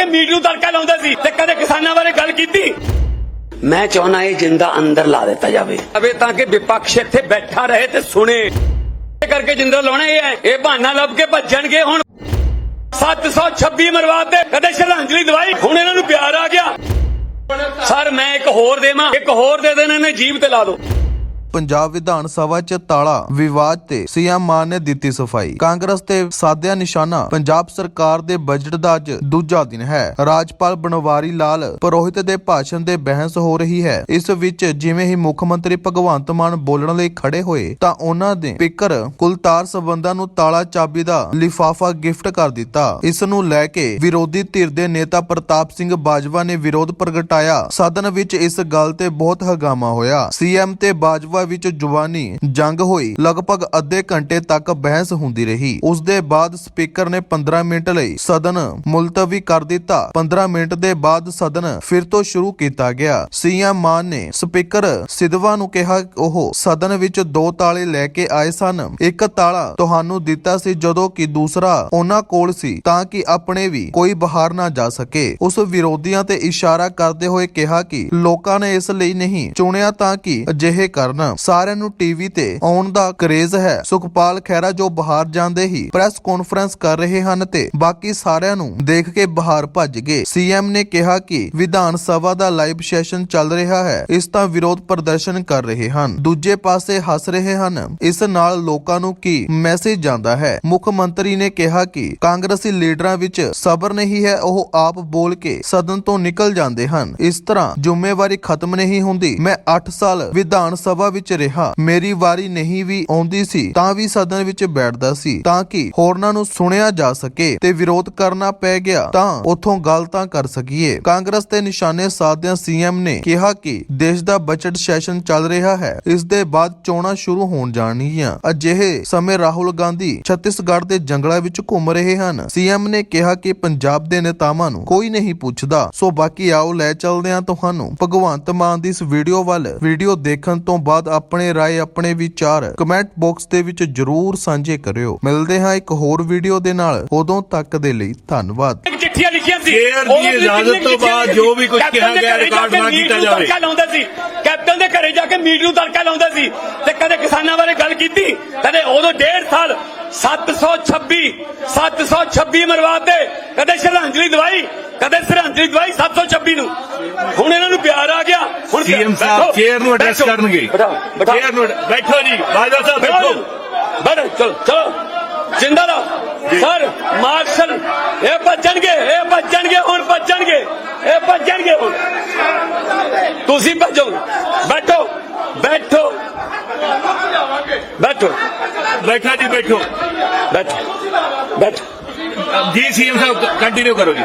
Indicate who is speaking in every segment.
Speaker 1: ਕੇ meat ਨੂੰ ਤੜਕਾ ਲਾਉਂਦੇ ਸੀ ਤੇ ਕਦੇ ਕਿਸਾਨਾਂ ਬਾਰੇ ਗੱਲ ਕੀਤੀ?
Speaker 2: ਮੈਂ ਚਾਹੁੰਦਾ ਇਹ ਜਿੰਦਾ ਅੰਦਰ ਲਾ ਦਿੱਤਾ ਜਾਵੇ।
Speaker 1: ਅਵੇ ਤਾਂ ਕਿ ਵਿਪਕਸ਼ ਇੱਥੇ ਬੈਠਾ ਰਹੇ ਤੇ ਸੁਣੇ। ਇਹ ਕਰਕੇ ਜਿੰਦਰਾ ਲਾਉਣਾ ਇਹ ਹੈ। ਇਹ ਬਹਾਨਾ ਲੱਭ ਕੇ ਭੱਜਣਗੇ ਹੁਣ। 726 ਮਰਵਾਤੇ ਕਦੇ ਸ਼ਰਧਾਂਜਲੀ ਦਵਾਈ। ਹੁਣ ਇਹਨਾਂ ਨੂੰ ਪਿਆਰ ਆ ਗਿਆ। ਸਰ ਮੈਂ ਇੱਕ ਹੋਰ ਦੇਵਾਂ। ਇੱਕ ਹੋਰ ਦੇ ਦੇਣ ਇਹਨੇ ਜੀਬ ਤੇ ਲਾ ਦੋ।
Speaker 3: ਪੰਜਾਬ ਵਿਧਾਨ ਸਭਾ 'ਚ ਤਾਲਾ ਵਿਵਾਦ ਤੇ ਸੀਐਮ ਮਾਨ ਨੇ ਦਿੱਤੀ ਸਫ਼ਾਈ। ਕਾਂਗਰਸ ਤੇ ਸਾਧਿਆ ਨਿਸ਼ਾਨਾ, ਪੰਜਾਬ ਸਰਕਾਰ ਦੇ ਬਜਟ ਦਾ ਅੱਜ ਦੂਜਾ ਦਿਨ ਹੈ। ਰਾਜਪਾਲ ਬਨਵਾਰੀ ਲਾਲ ਪੁਰੋਹਿਤ ਦੇ ਭਾਸ਼ਣ ਦੇ ਬਹਿਸ ਹੋ ਰਹੀ ਹੈ। ਇਸ ਵਿੱਚ ਜਿਵੇਂ ਹੀ ਮੁੱਖ ਮੰਤਰੀ ਭਗਵੰਤ ਮਾਨ ਬੋਲਣ ਲਈ ਖੜੇ ਹੋਏ, ਤਾਂ ਉਹਨਾਂ ਦੇ ਸਪੀਕਰ ਕੁਲਤਾਰ ਸੰਬੰਧਾਂ ਨੂੰ ਤਾਲਾ ਚਾਬੀ ਦਾ ਲਿਫਾਫਾ ਗਿਫਟ ਕਰ ਦਿੱਤਾ। ਇਸ ਨੂੰ ਲੈ ਕੇ ਵਿਰੋਧੀ ਧਿਰ ਦੇ ਨੇਤਾ ਪ੍ਰਤਾਪ ਸਿੰਘ ਬਾਜਵਾ ਨੇ ਵਿਰੋਧ ਪ੍ਰਗਟਾਇਆ। ਸਦਨ ਵਿੱਚ ਇਸ ਗੱਲ ਤੇ ਬਹੁਤ ਹਗਾਮਾ ਹੋਇਆ। ਸੀਐਮ ਤੇ ਬਾਜਵਾ ਵਿੱਚ ਜ਼ੁਬਾਨੀ ਜੰਗ ਹੋਈ, ਲਗਭਗ ਅੱਧੇ ਘੰਟੇ ਤੱਕ ਬਹਿਸ ਹੁੰਦੀ ਰਹੀ। ਉਸ ਦੇ ਬਾਅਦ ਸਪੀਕਰ ਨੇ 15 ਮਿੰਟ ਲਈ ਸਦਨ ਮੁਲਤਵੀ ਕਰ ਦਿੱਤਾ। 15 ਮਿੰਟ ਦੇ ਬਾਅਦ ਸਦਨ ਫਿਰ ਤੋਂ ਸ਼ੁਰੂ ਕੀਤਾ ਗਿਆ। ਸੀਐਮ ਮਾਨ ਨੇ ਸਪੀਕਰ ਸਿਧਵਾ ਨੂੰ ਕਿਹਾ, ਉਹ ਸਦਨ ਵਿੱਚ ਦੋ ਤਾਲੇ ਲੈ ਕੇ ਆਏ ਸਨ। ਇੱਕ ਤਾਲਾ ਤੁਹਾਨੂੰ ਦਿੱਤਾ ਸੀ ਜਦੋਂ ਕਿ ਦੂਸਰਾ ਉਹਨਾਂ ਕੋਲ ਸੀ, ਤਾਂ ਕਿ ਆਪਣੇ ਵੀ ਕੋਈ ਬਾਹਰ ਨਾ ਜਾ ਸਕੇ। ਉਸ ਵਿਰੋਧੀਆਂ ਤੇ ਇਸ਼ਾਰਾ ਕਰਦੇ ਹੋਏ ਕਿਹਾ ਕਿ ਲੋਕਾਂ ਨੇ ਇਸ ਲਈ ਨਹੀਂ ਚੁਣਿਆ ਤਾਂ ਕਿ ਅਜਿਹੇ ਕਰਨ। ਸਾਰਿਆਂ ਨੂੰ ਟੀਵੀ ਤੇ ਆਉਣ ਦਾ ਕਰੇਜ਼ ਹੈ। ਸੁਖਪਾਲ ਖਹਿਰਾ ਜੋ ਬਾਹਰ ਜਾਂਦੇ ਹੀ ਪ੍ਰੈਸ ਕਾਨਫਰੰਸ ਕਰ ਰਹੇ ਹਨ ਤੇ ਬਾਕੀ ਸਾਰਿਆਂ ਨੂੰ ਦੇਖ ਕੇ ਬਾਹਰ ਭੱਜ ਗਏ। ਸੀਐਮ ਨੇ ਕਿਹਾ ਕਿ ਵਿਧਾਨ ਸਭਾ ਦਾ ਲਾਈਵ ਸੈਸ਼ਨ ਚੱਲ ਰਿਹਾ ਹੈ। ਇਸ ਤਾਂ ਵਿਰੋਧ ਪ੍ਰਦਰਸ਼ਨ ਕਰ ਰਹੇ ਹਨ। ਦੂਜੇ ਪਾਸੇ ਹੱਸ ਰਹੇ ਹਨ। ਇਸ ਨਾਲ ਲੋਕਾਂ ਨੂੰ ਕੀ ਮੈਸੇਜ ਜਾਂਦਾ ਹੈ? ਮੁੱਖ ਮੰਤਰੀ ਨੇ ਕਿਹਾ ਕਿ ਕਾਂਗਰਸੀ ਲੀਡਰਾਂ ਵਿੱਚ ਸਬਰ ਨਹੀਂ ਹੈ। ਉਹ ਆਪ ਬੋਲ ਕੇ ਸਦਨ ਤੋਂ ਨਿਕਲ ਜਾਂਦੇ ਹਨ। ਇਸ ਤਰ੍ਹਾਂ ਜ਼ਿੰਮੇਵਾਰੀ ਖਤਮ ਨਹੀਂ ਹੁੰਦੀ। ਮੈਂ 8 ਸਾਲ ਵਿਧਾਨ ਸਭਾ ਵਿੱਚ ਰਿਹਾ। ਮੇਰੀ ਵਾਰੀ ਨਹੀਂ ਵੀ ਆਉਂਦੀ ਸੀ, ਤਾਂ ਵੀ ਸਦਨ ਵਿੱਚ ਬੈਠਦਾ ਸੀ, ਤਾਂ ਕਿ ਹੋਰਨਾਂ ਨੂੰ ਸੁਣਿਆ ਜਾ ਸਕੇ ਤੇ ਵਿਰੋਧ ਕਰਨਾ ਪੈ ਗਿਆ, ਤਾਂ ਉਥੋਂ ਗੱਲ ਤਾਂ ਕਰ ਸਕੀਏ। ਕਾਂਗਰਸ ਤੇ ਨਿਸ਼ਾਨੇ ਸਾਧਦਿਆਂ ਸੀਐਮ ਨੇ ਕਿਹਾ ਕਿ ਦੇਸ਼ ਦਾ ਬਜਟ ਸੈਸ਼ਨ ਚੱਲ ਰਿਹਾ ਹੈ, ਇਸ ਦੇ ਬਾਅਦ ਚੋਣਾਂ ਸ਼ੁਰੂ ਹੋਣ ਜਾਣਗੀਆਂ। ਅਜਿਹੇ ਸਮੇਂ ਰਾਹੁਲ ਗਾਂਧੀ ਛੱਤੀਸਗੜ੍ਹ ਦੇ ਜੰਗਲਾਂ ਵਿੱਚ ਘੁੰਮ ਰਹੇ ਹਨ। ਸੀਐਮ ਨੇ ਕਿਹਾ ਕਿ ਪੰਜਾਬ ਦੇ ਨੇਤਾਵਾਂ ਨੂੰ ਕੋਈ ਨਹੀਂ ਪੁੱਛਦਾ, ਸੋ ਬਾਕੀ ਆਓ ਲੈ ਚੱਲਦੇ ਹਾਂ ਤੁਹਾਨੂੰ। ਭਗਵੰਤ ਮਾਨ ਦੀ ਇਸ ਵੀਡੀਓ ਵੱਲ। ਵੀਡੀਓ ਦੇਖਣ ਤੋਂ ਬਾਅਦ ਆਪਣੇ ਰਾਏ ਆਪਣੇ ਵਿਚਾਰ ਕਮੈਂਟ ਬਾਕਸ ਦੇ ਵਿੱਚ ਜਰੂਰ ਸਾਂਝੇ ਕਰਿਓ। ਮਿਲਦੇ ਹਾਂ ਇੱਕ ਹੋਰ ਵੀਡੀਓ ਦੇ ਨਾਲ। ਉਦੋਂ ਤੱਕ ਦੇ ਲਈ ਧੰਨਵਾਦ।
Speaker 1: ਚਿੱਠੀਆਂ ਲਿਖੀਆਂ ਸੀ।
Speaker 4: ਸ਼ੇਰ ਦੀ ਇਜਾਜ਼ਤ ਤੋਂ ਬਾਅਦ ਜੋ ਵੀ
Speaker 1: ਕੈਪਟਨ
Speaker 4: ਕਿਹਾ
Speaker 1: ਦੇ
Speaker 4: ਗਿਆ,
Speaker 1: ਘਰੇ ਜਾ
Speaker 4: ਰਿਕਾਰਡ
Speaker 1: ਕੇ
Speaker 4: ਨਾ ਕੀਤਾ ਜਾਵੇ।
Speaker 1: ਤੜਕਾ ਲਾਉਂਦੇ ਸੀ। ਕੈਪਟਨ ਦੇ ਘਰੇ ਜਾ ਕੇ ਮੀਟ ਨੂੰ ਤੜਕਾ ਲਾਉਂਦੇ ਸੀ। ਤੇ ਕਦੇ ਕਿਸਾਨਾਂ ਬਾਰੇ ਗੱਲ ਕੀਤੀ? ਕਦੇ ਉਦੋਂ ਡੇਢ ਸਾਲ 726 726 ਮਰਵਾਤੇ। ਕਦੇ ਸ਼ਰਧਾਂਜਲੀ ਦਵਾਈ। ਕਦੇ ਸ਼ਰਧਾਂਜਲੀ ਦਵਾਈ 726 ਨੂੰ। ਹੁਣ ਇਹਨਾਂ ਨੂੰ ਪਿਆਰ ਆ ਗਿਆ। ਹੁਣ
Speaker 4: ਸੀਐਮ ਸਾਹਿਬ ਚੇਅਰ ਨੂੰ ਐਡਰੈਸ ਕਰਨਗੇ। ਚੇਅਰ ਨੂੰ ਬੈਠੋ ਜੀ। ਬਾਜਵਾ ਸਾਹਿਬ ਬੈਠੋ।
Speaker 1: ਬੈਠੋ। ਚਲੋ ਚਲੋ। ਜਿੰਦਾ ਦਾ ਸਰ ਮਾਰਸ਼ਲ ਇਹ ਭੱਜਣਗੇ ਇਹ ਭੱਜਣਗੇ ਹੁਣ ਭੱਜਣਗੇ। ਇਹ ਭੱਜਣਗੇ ਹੁਣ। ਤੁਸੀਂ ਭੱਜੋ। ਬੈਠੋ। ਬੈਠੋ। ਬੈਠੋ।
Speaker 4: ਬੈਠਾ ਜੀ ਬੈਠੋ।
Speaker 1: ਬੈਠੋ। ਬੈਠੋ।
Speaker 4: ਜੀ ਸੀਐਮ ਸਾਹਿਬ ਕੰਟੀਨਿਊ ਕਰੋ ਜੀ।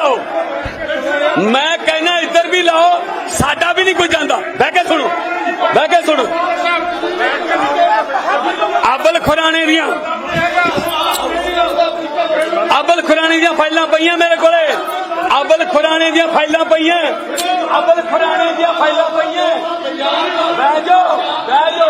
Speaker 1: ਲਾਓ ਮੈਂ ਕਹਿੰਦਾ ਇੱਧਰ ਵੀ ਲਾਓ ਸਾਡਾ ਵੀ ਨਹੀਂ ਕੋਈ ਜਾਂਦਾ ਬਹਿ ਕੇ ਸੁਣੋ ਬਹਿ ਕੇ ਸੁਣੋ ਅਬਲ ਖੁਰਾਣੇ ਦੀਆਂ ਅਬਲ ਖੁਰਾਣੇ ਦੀਆਂ ਫਾਈਲਾਂ ਪਈਆਂ ਮੇਰੇ ਕੋਲੇ ਅਬਲ ਖੁਰਾਣੇ ਦੀਆਂ ਫਾਈਲਾਂ ਪਈਆਂ ਅਬਲ ਖੁਰਾਣੇ ਦੀਆਂ ਫਾਈਲਾਂ ਪਈਆਂ ਬਹਿ ਜਾਓ ਬਹਿ ਜਾਓ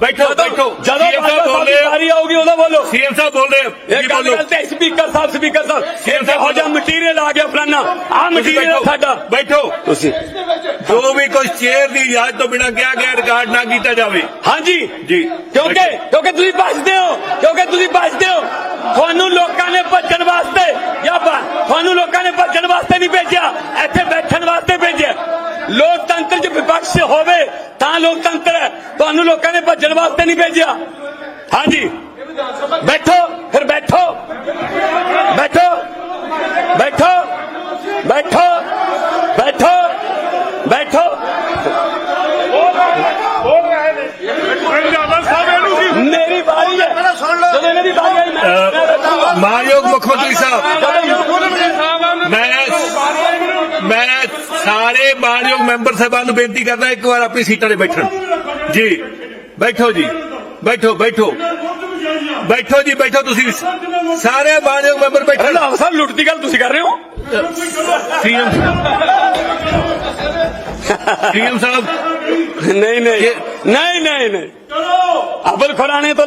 Speaker 4: ਬੈਠੋ ਬੈਠੋ।
Speaker 1: ਜਦੋਂ
Speaker 4: CM ਸਾਹਿਬ
Speaker 1: ਦੀ। ਵਾਰੀ ਆਊਗੀ ਉਦੋਂ ਬੋਲੋ।
Speaker 4: ਸੀਐਮ ਸਾਹਿਬ ਬੋਲ ਰਹੇ।
Speaker 1: ਇਹ
Speaker 4: ਜੀ
Speaker 1: ਗੱਲ ਤੇ ਸਪੀਕਰ ਸਾਹਿਬ ਸਪੀਕਰ ਸਾਹਿਬ।
Speaker 4: CM ਸਾਹਿਬ
Speaker 1: ਇਹੋ ਜਿਹਾ ਮਟੀਰੀਅਲ ਆ ਗਿਆ ਫਲਾਨਾ। ਆ ਮਟੀਰੀਅਲ ਸਾਡਾ।
Speaker 4: ਬੈਠੋ।
Speaker 1: ਤੁਸੀਂ।
Speaker 4: ਜੋ ਵੀ ਕੁਝ ਚੇਅਰ ਦੀ ਇਜਾਜ਼ਤ ਤੋਂ ਬਿਨਾਂ ਕਿਹਾ ਗਿਆ ਰਿਕਾਰਡ ਨਾ ਕੀਤਾ ਜਾਵੇ।
Speaker 1: ਹਾਂਜੀ।
Speaker 4: ਜੀ।
Speaker 1: ਕਿਉਂਕਿ ਕਿਉਂਕਿ ਤੁਸੀਂ ਬਚਦੇ ਹੋ। ਕਿਉਂਕਿ ਤੁਸੀਂ ਬਚਦੇ ਹੋ। ਤੁਹਾਨੂੰ ਲੋਕਾਂ ਨੇ ਭੱਜਣ ਵਾਸਤੇ ਜਾਂ ਬ- ਤੁਹਾਨੂੰ ਲੋਕਾਂ ਨੇ ਭੱਜਣ ਵਾਸਤੇ ਨਹੀਂ ਭੇਜਿਆ ਇੱਥੇ ਬੈਠਣ ਵਾਸਤੇ ਭੇਜਿਆ ਲੋਕਤੰਤਰ 'ਚ ਵਿਪਕਸ਼ ਹੋਵੇ ਤਾਂ ਲੋਕਤੰਤਰ ਹੈ ਤੁਹਾਨੂੰ ਲੋਕਾਂ ਨੇ ਭੱਜਣ ਵਾਸਤੇ ਨਹੀਂ ਭੇਜਿਆ। ਹਾਂਜੀ। ਬੈਠੋ ਫਿਰ ਬੈਠੋ। ਬੈਠੋ। ਬੈਠੋ। ਬੈਠੋ। ਬੈਠੋ। ਬੈਠੋ। ਮੇਰੀ ਵਾਰੀ ਹੈ। ਜਦੋਂ ਇਹਨਾਂ ਦੀ ਵਾਰੀ ਆਈ ਮੈਂ ਮੈਂ ਬੈਠਾਂਗਾ।
Speaker 4: ਅਹ, ਮਾਨਯੋਗ ਮੁੱਖ ਮੰਤਰੀ ਸਾਹਿਬ।
Speaker 1: ਜਦੋਂ
Speaker 4: ਮੈਂ ਮੈਂ ਸਾਰੇ ਮਾਨਯੋਗ ਮੈਂਬਰ ਸਾਹਿਬਾਨ ਨੂੰ ਜੀ ਬੈਠੋ ਜੀ ਬੈਠੋ ਬੈਠੋ ਬੈਠੋ ਜੀ ਬੈਠੋ ਤੁਸੀਂ ਸਾਰੇ ਮਾਨਯੋਗ ਮੈਂਬਰ ਬੈਠੋ
Speaker 1: ਰੰਧਾਵਾ ਸਾਹਿਬ ਲੁੱਟ ਦੀ ਗੱਲ ਤੁਸੀਂ ਕਰ ਰਹੇ ਹੋ
Speaker 4: ਸੀਐਮ ਸੀਐਮ ਸਾਹਿਬ
Speaker 1: ਨਹੀਂ ਨਹੀਂ ਨਹੀਂ ਨਹੀਂ ਨਹੀਂ ਅਬਲ ਖੁਰਾਨੇ ਤੋਂ